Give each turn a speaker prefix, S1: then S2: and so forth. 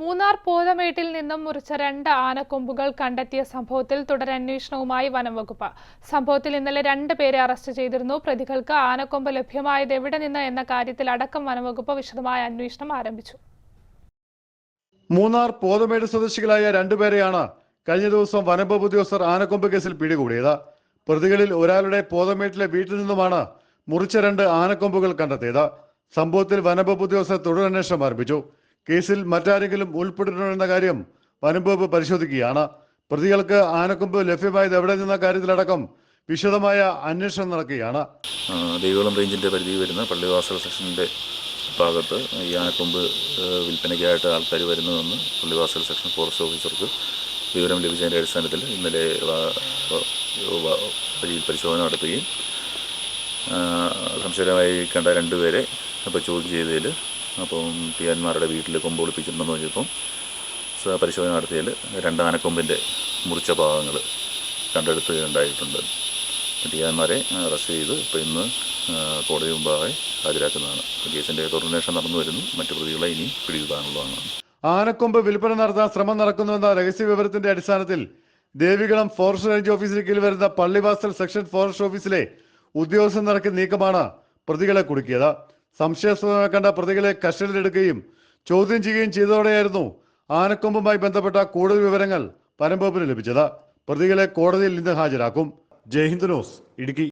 S1: മൂന്നാർ പോതമേട്ടിൽ നിന്നും മുറിച്ച രണ്ട് ആനക്കൊമ്പുകൾ കണ്ടെത്തിയ സംഭവത്തിൽ തുടരന്വേഷണവുമായി വനം വകുപ്പ്. സംഭവത്തിൽ ഇന്നലെ രണ്ട് പേരെ അറസ്റ്റ് ചെയ്തിരുന്നു. പ്രതികൾക്ക് ആനക്കൊമ്പ് ലഭ്യമായത് എവിടെ നിന്ന് എന്ന കാര്യത്തിൽ അടക്കം വനംവകുപ്പ് വിശദമായ അന്വേഷണം ആരംഭിച്ചു.
S2: മൂന്നാർ പോതമേട് സ്വദേശികളായ രണ്ടുപേരെയാണ് കഴിഞ്ഞ ദിവസം വനംവകുപ്പ് ഉദ്യോഗസ്ഥർ ആനക്കൊമ്പ് കേസിൽ പിടികൂടിയത്. പ്രതികളിൽ ഒരാളുടെ പോതമേട്ടിലെ വീട്ടിൽ നിന്നുമാണ് മുറിച്ച രണ്ട് ആനക്കൊമ്പുകൾ കണ്ടെത്തിയത്. സംഭവത്തിൽ വനംവകുപ്പ് ഉദ്യോഗസ്ഥർ തുടരന്വേഷണം ആരംഭിച്ചു. കേസിൽ മറ്റാരെങ്കിലും ഉൾപ്പെട്ടിട്ടുണ്ടെന്ന കാര്യം വനംവകുപ്പ് പരിശോധിക്കുകയാണ്. പ്രതികൾക്ക് ആനക്കൊമ്പ് ലഭ്യമായത് എവിടെ നിന്ന കാര്യത്തിലടക്കം വിശദമായ അന്വേഷണം നടക്കുകയാണ്.
S3: ദൈവകുളം റേഞ്ചിന്റെ പരിധി വരുന്ന പള്ളിവാസൽ സെക്ഷന്റെ ഭാഗത്ത് ഈ ആനക്കൊമ്പ് വിൽപ്പനയ്ക്കായിട്ട് ആൾക്കാർ വരുന്നതെന്ന് പള്ളിവാസൽ സെക്ഷൻ ഫോറസ്റ്റ് ഓഫീസർക്ക് വിവരം ലഭിച്ചതിന്റെ അടിസ്ഥാനത്തിൽ ഇന്നലെ വഴിയിൽ പരിശോധന നടത്തുകയും സംശയമായി കണ്ട രണ്ടുപേരെ അപ്പോൾ ചോദ്യം ചെയ്തതിൽ അപ്പം പിയാന്മാരുടെ വീട്ടിൽ കൊമ്പ് ഒളിപ്പിച്ചിട്ടുണ്ടെന്ന് പറഞ്ഞപ്പം സ- പരിശോധന നടത്തിയതിൽ രണ്ട് ആനക്കൊമ്പിന്റെ മുറിച്ച ഭാഗങ്ങൾ കണ്ടെടുത്തുകയുണ്ടായിട്ടുണ്ട് ടിയാന്മാരെ അറസ്റ്റ് ചെയ്ത് ഇപ്പോൾ ഇന്ന് കോടതി മുമ്പാകെ ഹാജരാക്കുന്നതാണ്. കേസിന്റെ തുടർന്വേഷണം നടന്നു വരുന്നു. മറ്റു പ്രതികളെ ഇനി പിടികൂടാനുള്ളതാണ്
S2: ആനക്കൊമ്പ് വിൽപ്പന നടത്താൻ ശ്രമം നടക്കുന്നുവെന്ന രഹസ്യ വിവരത്തിന്റെ അടിസ്ഥാനത്തിൽ ദേവികുളം ഫോറസ്റ്റ് റേഞ്ച് ഓഫീസിന് കീഴിൽ വരുന്ന പള്ളിവാസൽ സെക്ഷൻ ഫോറസ്റ്റ് ഓഫീസിലെ ഉദ്യോഗസ്ഥൻ നടക്കിയ നീക്കമാണ് പ്രതികളെ കുടുക്കിയത്. സംശയാസ്പദമായി പ്രതികളെ കസ്റ്റഡിയിലെടുക്കുകയും ചോദ്യം ചെയ്യുകയും ചെയ്തതോടെയായിരുന്നു ആനക്കൊമ്പുമായി ബന്ധപ്പെട്ട കൂടുതൽ വിവരങ്ങൾ പരമ്പോപ്പിന് ലഭിച്ചത്. പ്രതികളെ കോടതിയിൽ ഇന്ന് ഹാജരാക്കും. ജയ്ഹിന്ദ് ന്യൂസ് ഇടുക്കി.